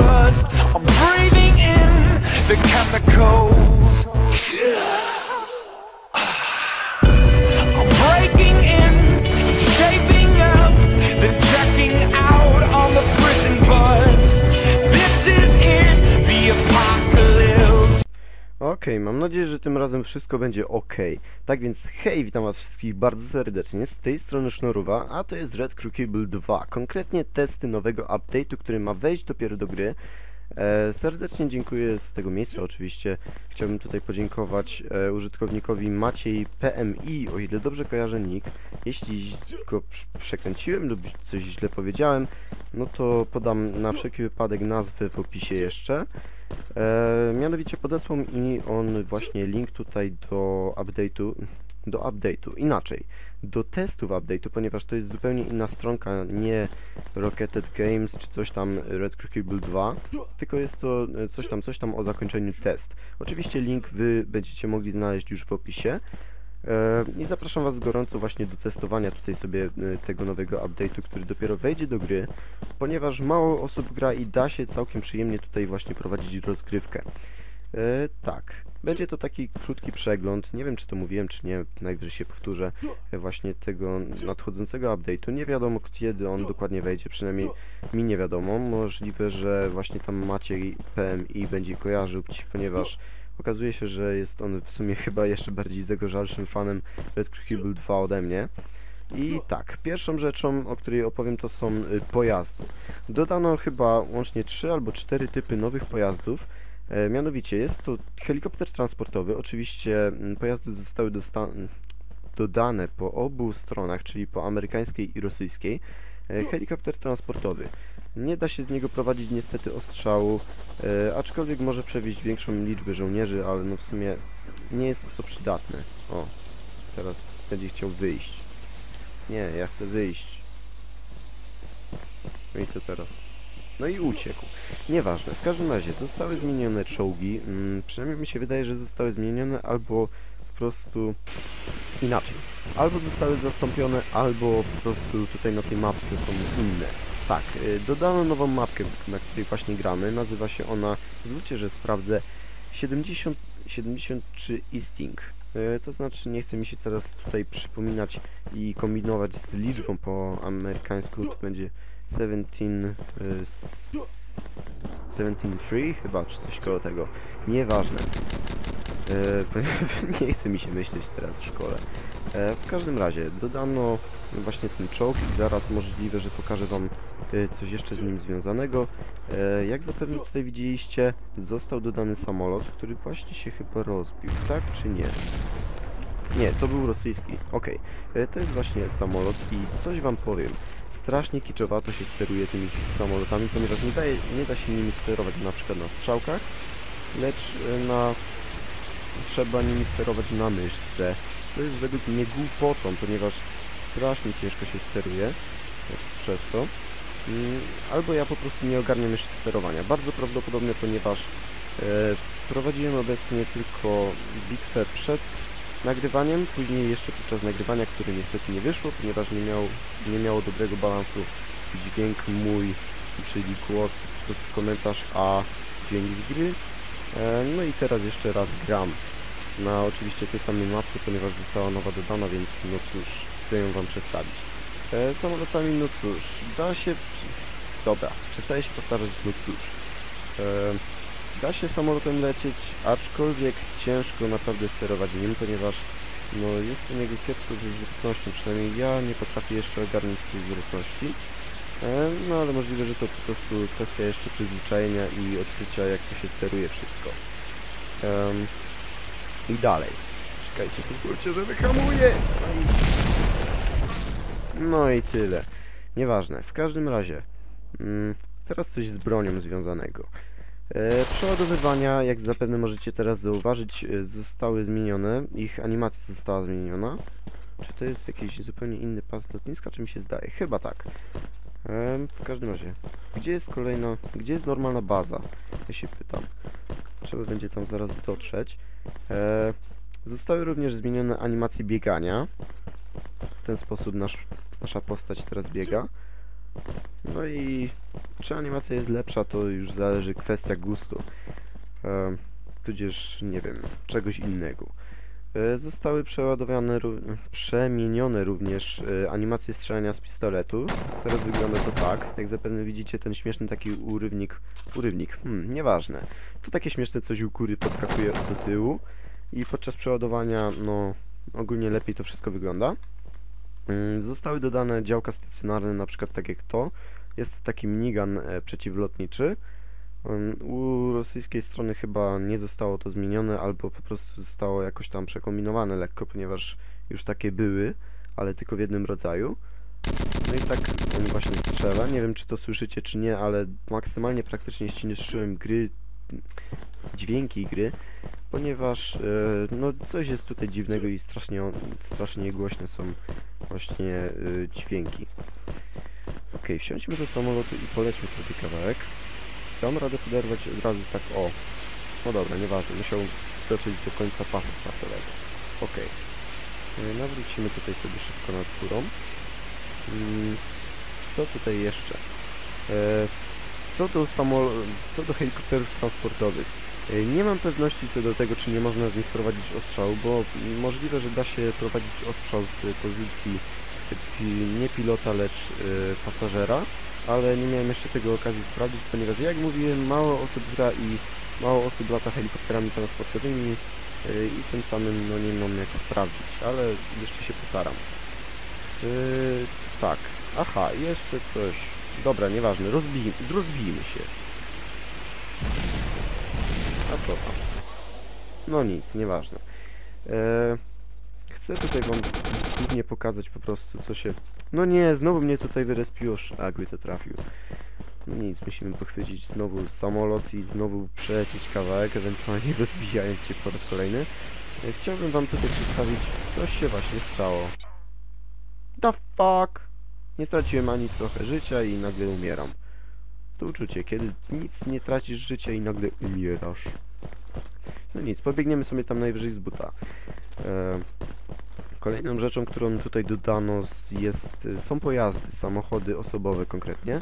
rust. I'm breathing in the chemicals. Okej, mam nadzieję, że tym razem wszystko będzie ok. Tak więc hej, witam was wszystkich bardzo serdecznie, z tej strony Sznoruwa, a to jest Red Crew Cable 2, konkretnie testy nowego update'u, który ma wejść dopiero do gry. E, serdecznie dziękuję z tego miejsca oczywiście. Chciałbym tutaj podziękować e, użytkownikowi Maciej PMI, o ile dobrze kojarzę nick. Jeśli go prz- przekręciłem lub coś źle powiedziałem, no to podam na wszelki wypadek nazwę w opisie jeszcze. E, mianowicie podesłał mi on właśnie link tutaj do update'u, do update'u, inaczej, do testów update'u, ponieważ to jest zupełnie inna stronka, nie Rocketed Games czy coś tam Red Crew Cable 2, tylko jest to e, coś tam, coś tam o zakończeniu test. Oczywiście link wy będziecie mogli znaleźć już w opisie. E, I zapraszam Was gorąco właśnie do testowania tutaj sobie e, tego nowego update'u, który dopiero wejdzie do gry, ponieważ mało osób gra i da się całkiem przyjemnie tutaj właśnie prowadzić rozgrywkę. E, tak, będzie to taki krótki przegląd, nie wiem czy to mówiłem czy nie, najwyżej się powtórzę, właśnie tego nadchodzącego update'u. Nie wiadomo kiedy on dokładnie wejdzie, przynajmniej mi nie wiadomo. Możliwe, że właśnie tam Maciej PMI będzie kojarzył, ponieważ okazuje się, że jest on w sumie chyba jeszcze bardziej zagorzalszym fanem Red Crew Cable 2 ode mnie. I tak, pierwszą rzeczą, o której opowiem, to są y, pojazdy. Dodano chyba łącznie 3 albo 4 typy nowych pojazdów. E, mianowicie jest to helikopter transportowy. Oczywiście mm, pojazdy zostały dosta- dodane po obu stronach, czyli po amerykańskiej i rosyjskiej. E, helikopter transportowy. Nie da się z niego prowadzić niestety ostrzału, e, aczkolwiek może przewieźć większą liczbę żołnierzy, ale no w sumie nie jest to przydatne. O, teraz będzie chciał wyjść. Nie, ja chcę wyjść. No i co teraz? No i uciekł. Nieważne, w każdym razie zostały zmienione czołgi. Mm, przynajmniej mi się wydaje, że zostały zmienione albo po prostu inaczej. Albo zostały zastąpione, albo po prostu tutaj na tej mapce są inne. Tak, y, dodano nową mapkę, na której właśnie gramy. Nazywa się ona, zwróćcie, że sprawdzę, 70, 73 Easting. Y, To znaczy, nie chce mi się teraz tutaj przypominać i kombinować z liczbą po amerykańsku. To będzie 17, y, s- 17.3 chyba, czy coś koło tego. Nieważne. E, nie chce mi się myśleć teraz w szkole. E, w każdym razie, dodano właśnie ten czołg i zaraz możliwe, że pokażę wam e, coś jeszcze z nim związanego. Jak zapewne tutaj widzieliście, został dodany samolot, który właśnie się chyba rozbił, tak czy nie? Nie, to był rosyjski. Okej, E, to jest właśnie samolot i coś wam powiem. Strasznie kiczowato się steruje tymi samolotami, ponieważ nie, daje, nie da się nimi sterować na przykład na strzałkach, lecz na trzeba nimi sterować na myszce, co jest według mnie głupotą, ponieważ strasznie ciężko się steruje przez to. Mm, Albo ja po prostu nie ogarniam jeszcze sterowania. Bardzo prawdopodobne, ponieważ e, prowadziłem obecnie tylko bitwę przed nagrywaniem, później jeszcze podczas nagrywania, które niestety nie wyszło, ponieważ nie, miał, nie miało dobrego balansu dźwięk mój, czyli głos, komentarz, a dźwięk z gry. E, no i teraz jeszcze raz gram na oczywiście tej samej mapce, ponieważ została nowa dodana, więc no cóż, chcę ją wam przedstawić. E, samolotami, no cóż, da się... Dobra, przestaję się powtarzać, no cóż. E, da się samolotem lecieć, aczkolwiek ciężko naprawdę sterować nim, ponieważ no jest to niego kiepsko ze zwrotnością, przynajmniej ja nie potrafię jeszcze ogarnąć tej zwrotności. E, No ale możliwe, że to po prostu kwestia jeszcze przyzwyczajenia i odkrycia jak to się steruje wszystko. Em, I dalej. Czekajcie, pozwólcie, że wyhamuję! No i tyle. Nieważne. W każdym razie. Mm, teraz coś z bronią związanego. E, przeładowywania, jak zapewne możecie teraz zauważyć, e, zostały zmienione. Ich animacja została zmieniona. Czy to jest jakiś zupełnie inny pas lotniska, czy mi się zdaje? Chyba tak. Em, w każdym razie, gdzie jest kolejna, gdzie jest normalna baza? Ja się pytam. Trzeba będzie tam zaraz dotrzeć. E, zostały również zmienione animacje biegania. W ten sposób nasz, nasza postać teraz biega. No i czy animacja jest lepsza, to już zależy kwestia gustu. E, tudzież, nie wiem, czegoś innego. E, zostały przeładowane, przemienione również e, animacje strzelania z pistoletu. Teraz wygląda to tak, jak zapewne widzicie ten śmieszny taki urywnik, urywnik, hmm, nieważne. To takie śmieszne coś u kury podskakuje do tyłu i podczas przeładowania, no, ogólnie lepiej to wszystko wygląda. Mm, Zostały dodane działka stacjonarne, na przykład tak jak to. Jest taki minigun e, przeciwlotniczy. U rosyjskiej strony chyba nie zostało to zmienione, albo po prostu zostało jakoś tam przekombinowane lekko, ponieważ już takie były, ale tylko w jednym rodzaju. No i tak on właśnie strzela. Nie wiem, czy to słyszycie, czy nie, ale maksymalnie praktycznie ściszyłem gry, dźwięki gry, ponieważ e, no coś jest tutaj dziwnego i strasznie, strasznie głośne są właśnie e, dźwięki. Okej, wsiądźmy do samolotu i polećmy sobie kawałek. Dam radę poderwać od razu tak o. No dobra, nieważne, musiał dotrzeć do końca pasa startowego. Okej. E, Nawrócimy tutaj sobie szybko nad górą. Mm, Co tutaj jeszcze? E, Co do samo... co do helikopterów transportowych. E, Nie mam pewności co do tego, czy nie można z nich prowadzić ostrzału, bo możliwe, że da się prowadzić ostrzał z pozycji nie pilota, lecz pasażera, ale nie miałem jeszcze tego okazji sprawdzić, ponieważ jak mówiłem, mało osób gra i mało osób lata helikopterami transportowymi e, i tym samym no nie mam jak sprawdzić, ale jeszcze się postaram. E, tak, aha, jeszcze coś. Dobra, nieważne, rozbij, rozbijmy się. A co tam? No nic, nieważne. E, chcę tutaj wam głównie pokazać po prostu co się... No nie, znowu mnie tutaj wyrespiło, szlak by to trafił. No nic, musimy pochwycić znowu samolot i znowu przelecieć kawałek, ewentualnie rozbijając się po raz kolejny. E, Chciałbym wam tutaj przedstawić, co się właśnie stało. The fuck? Nie straciłem ani trochę życia i nagle umieram. To uczucie, kiedy nic nie tracisz życia i nagle umierasz. No nic, pobiegniemy sobie tam najwyżej z buta. E, Kolejną rzeczą, którą tutaj dodano jest, są pojazdy, samochody osobowe konkretnie.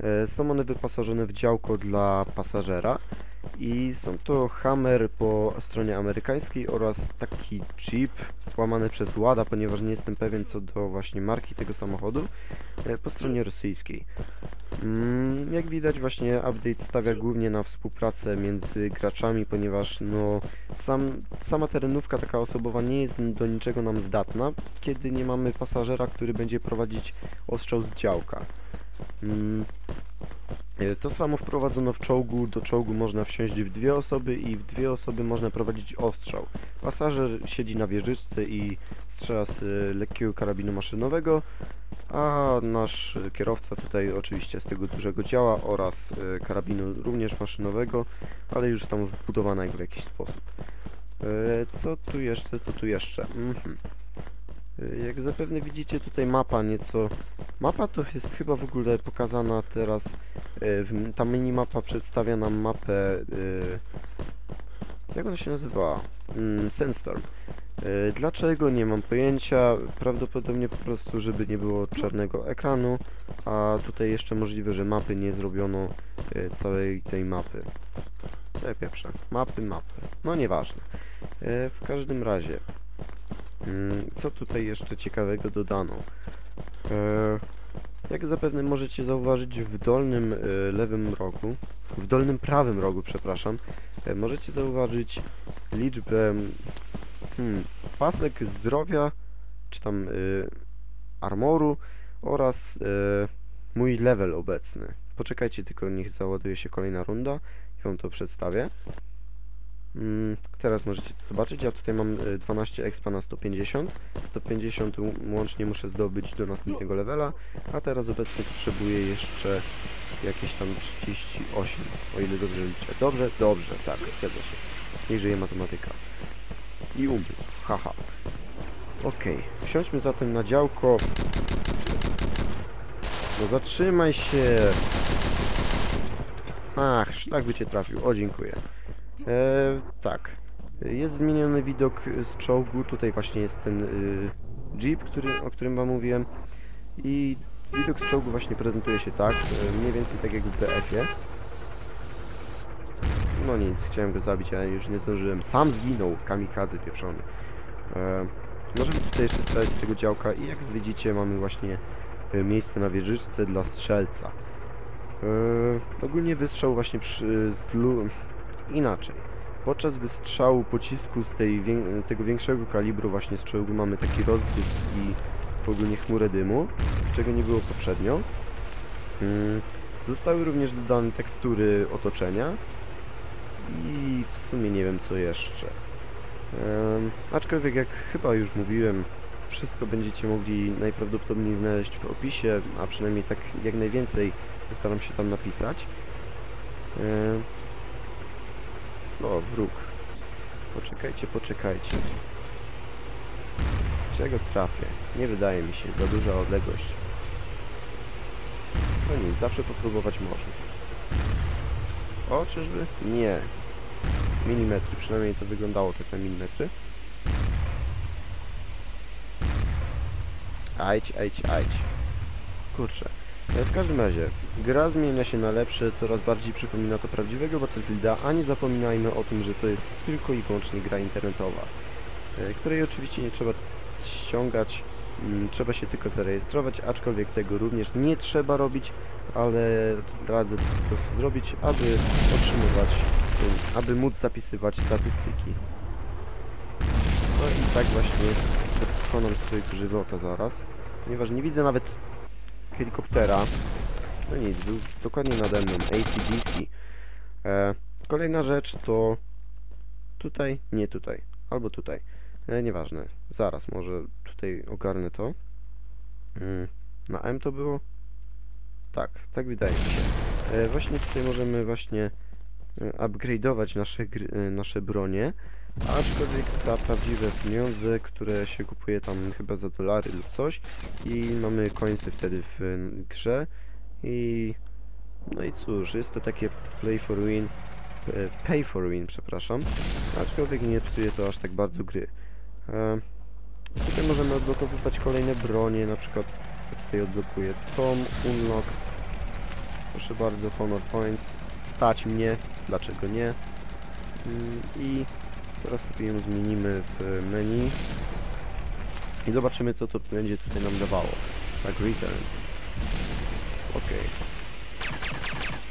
E, Są one wyposażone w działko dla pasażera i są to Hammer po stronie amerykańskiej oraz taki Jeep łamany przez Łada, ponieważ nie jestem pewien co do właśnie marki tego samochodu e, po stronie rosyjskiej. Mm, Jak widać właśnie update stawia głównie na współpracę między graczami, ponieważ no sam, sama terenówka taka osobowa nie jest do niczego nam zdatna, kiedy nie mamy pasażera, który będzie prowadzić ostrzał z działka. Mm, e, To samo wprowadzono w czołgu. Do czołgu można wsiąść w dwie osoby i w dwie osoby można prowadzić ostrzał. Pasażer siedzi na wieżyczce i strzela z e, lekkiego karabinu maszynowego, a nasz e, kierowca tutaj oczywiście z tego dużego działa oraz e, karabinu również maszynowego, ale już tam wbudowanego w jakiś sposób. E, Co tu jeszcze, co tu jeszcze? Mhm. Jak zapewne widzicie tutaj mapa nieco... Mapa to jest chyba w ogóle pokazana teraz... Ta minimapa przedstawia nam mapę... Jak ona się nazywała? Mm, Sandstorm. E, Dlaczego? Nie mam pojęcia. Prawdopodobnie po prostu, żeby nie było czarnego ekranu. A tutaj jeszcze możliwe, że mapy nie zrobiono e, całej tej mapy. Co ja pieprzę? Mapy, mapy. No nieważne. E, W każdym razie. mm, Co tutaj jeszcze ciekawego dodano? Jak zapewne możecie zauważyć w dolnym lewym rogu, w dolnym prawym rogu, przepraszam, możecie zauważyć liczbę hmm, pasek zdrowia, czy tam y, armoru oraz y, mój level obecny. Poczekajcie tylko, niech załaduje się kolejna runda i wam to przedstawię. Mm, teraz możecie to zobaczyć, ja tutaj mam y, 12 expa na 150, 150 łą- łącznie muszę zdobyć do następnego levela, a teraz obecnie potrzebuję jeszcze jakieś tam 38, o ile dobrze liczę. Dobrze? Dobrze, tak, zgadza się. Niech żyje matematyka. I umysł, haha. Okej, wsiądźmy zatem na działko. No zatrzymaj się! Ach, szlak by cię trafił, o dziękuję. E, tak, jest zmieniony widok z czołgu, tutaj właśnie jest ten y, jeep, który, o którym wam mówiłem. I widok z czołgu właśnie prezentuje się tak, e, mniej więcej tak jak w BF-ie. No nic, chciałem go zabić, ale już nie zdążyłem. Sam zginął, kamikadze pieprzony. E, możemy tutaj jeszcze strzelać z tego działka i jak widzicie mamy właśnie e, miejsce na wieżyczce dla strzelca. E, ogólnie wystrzał właśnie przy, z lu... inaczej. Podczas wystrzału pocisku z tej, wię- tego większego kalibru właśnie z czołgu mamy taki rozbłysk i ogólnie chmurę dymu, czego nie było poprzednio. Mm, Zostały również dodane tekstury otoczenia i w sumie nie wiem co jeszcze. Em, aczkolwiek jak chyba już mówiłem, wszystko będziecie mogli najprawdopodobniej znaleźć w opisie, a przynajmniej tak jak najwięcej postaram się tam napisać. Em, o, wróg. Poczekajcie, poczekajcie. Czego trafię? Nie wydaje mi się, za duża odległość. No nic, zawsze popróbować można. O, czyżby? Nie. Milimetry, przynajmniej to wyglądało tak na milimetry. Ajdź, ajdź, ajdź. Kurczę. E, W każdym razie, gra zmienia się na lepsze, coraz bardziej przypomina to prawdziwego Battlefielda, a nie zapominajmy o tym, że to jest tylko i wyłącznie gra internetowa, e, której oczywiście nie trzeba ściągać, trzeba się tylko zarejestrować, aczkolwiek tego również nie trzeba robić, ale radzę po prostu zrobić, aby otrzymywać, ym, aby móc zapisywać statystyki. No i tak właśnie dokonam swojego żywota zaraz, ponieważ nie widzę nawet helikoptera. No nic, był dokładnie nade mną, ACDC. E, kolejna rzecz to tutaj, nie tutaj, albo tutaj. E, nieważne, zaraz może tutaj ogarnę to. Mm, na M to było? Tak, tak wydaje mi się. E, właśnie tutaj możemy właśnie e, upgrade'ować nasze, e, nasze bronie, aczkolwiek za prawdziwe pieniądze, które się kupuje tam chyba za dolary lub coś i mamy końce wtedy w grze i no i cóż, jest to takie play for win, pay for win, przepraszam, aczkolwiek nie psuje to aż tak bardzo gry. Tutaj możemy odblokowywać kolejne bronie, na przykład tutaj odblokuję Tom, Unlock, proszę bardzo, Honor Points, stać mnie, dlaczego nie, Mm, i teraz sobie ją zmienimy w menu i zobaczymy co to będzie tutaj nam dawało. Tak, return. Ok.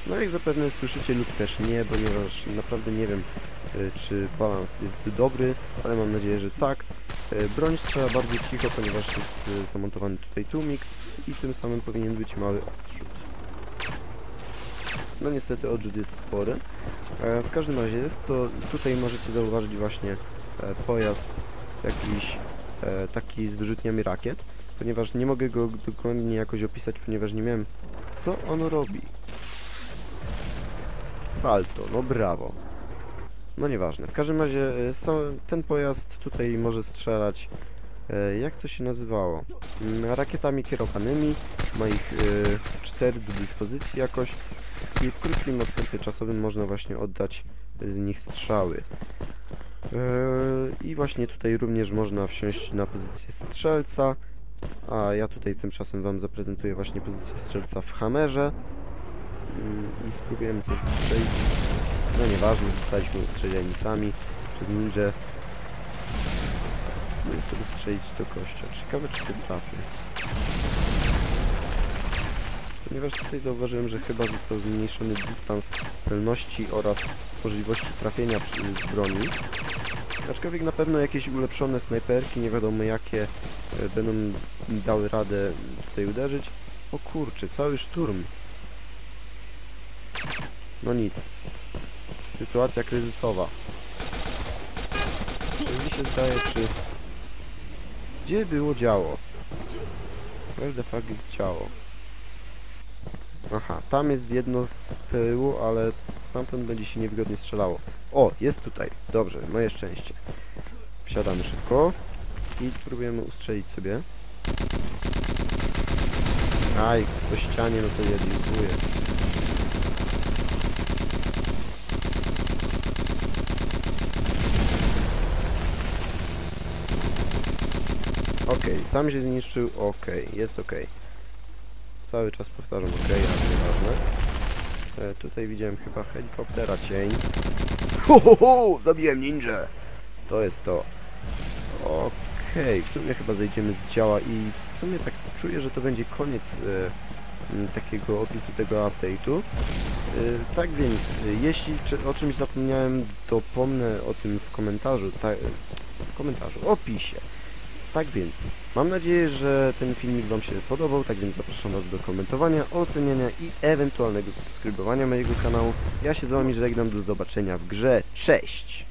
No jak zapewne słyszycie lub też nie, ponieważ naprawdę nie wiem e, czy balans jest dobry, ale mam nadzieję, że tak. E, Broń strzela bardzo cicho, ponieważ jest e, zamontowany tutaj tłumik i tym samym powinien być mały odrzut. No niestety odrzut jest spory. E, W każdym razie jest to, tutaj możecie zauważyć właśnie pojazd jakiś taki z wyrzutniami rakiet, ponieważ nie mogę go dokładnie jakoś opisać, ponieważ nie wiem co on robi. Salto, no brawo. No nieważne. W każdym razie e, ten pojazd tutaj może strzelać, e, jak to się nazywało? Mm, Rakietami kierowanymi, ma ich e, cztery do dyspozycji jakoś i w krótkim odstępie czasowym można właśnie oddać z nich strzały. I właśnie tutaj również można wsiąść na pozycję strzelca, a ja tutaj tymczasem Wam zaprezentuję właśnie pozycję strzelca w Hammerze Mm, i spróbujemy coś strzelić. No nieważne, zostaliśmy ustrzeleni sami przez ninja. No i sobie strzelić do kościa. Ciekawe czy to trafię. Ponieważ tutaj zauważyłem, że chyba został zmniejszony dystans celności oraz możliwości trafienia z broni. Aczkolwiek na pewno jakieś ulepszone snajperki, nie wiadomo jakie, e, będą dały radę tutaj uderzyć. O kurczę, cały szturm. No nic. Sytuacja kryzysowa. Mi się zdaje, czy... Gdzie było działo? Fuck jest działo? Aha, tam jest jedno z tyłu, ale stamtąd będzie się niewygodnie strzelało. O, jest tutaj. Dobrze, moje szczęście. Wsiadamy szybko i spróbujemy ustrzelić sobie. Aj, po ścianie, no to ja dziękuję. Okej, sam się zniszczył, okej, jest okej. cały czas powtarzam, ok, ale nieważne. E, tutaj widziałem chyba helikoptera cień. Ho, ho, ho! Zabiłem ninja! To jest to. Okej, w sumie chyba zejdziemy z działa i w sumie tak czuję, że to będzie koniec e, takiego opisu tego update'u. E, tak więc, jeśli o czymś zapomniałem, dopomnę o tym w komentarzu, ta, w komentarzu, w opisie. Tak więc, mam nadzieję, że ten filmik Wam się podobał, tak więc zapraszam Was do komentowania, oceniania i ewentualnego subskrybowania mojego kanału. Ja się z Wami żegnam, do zobaczenia w grze, cześć!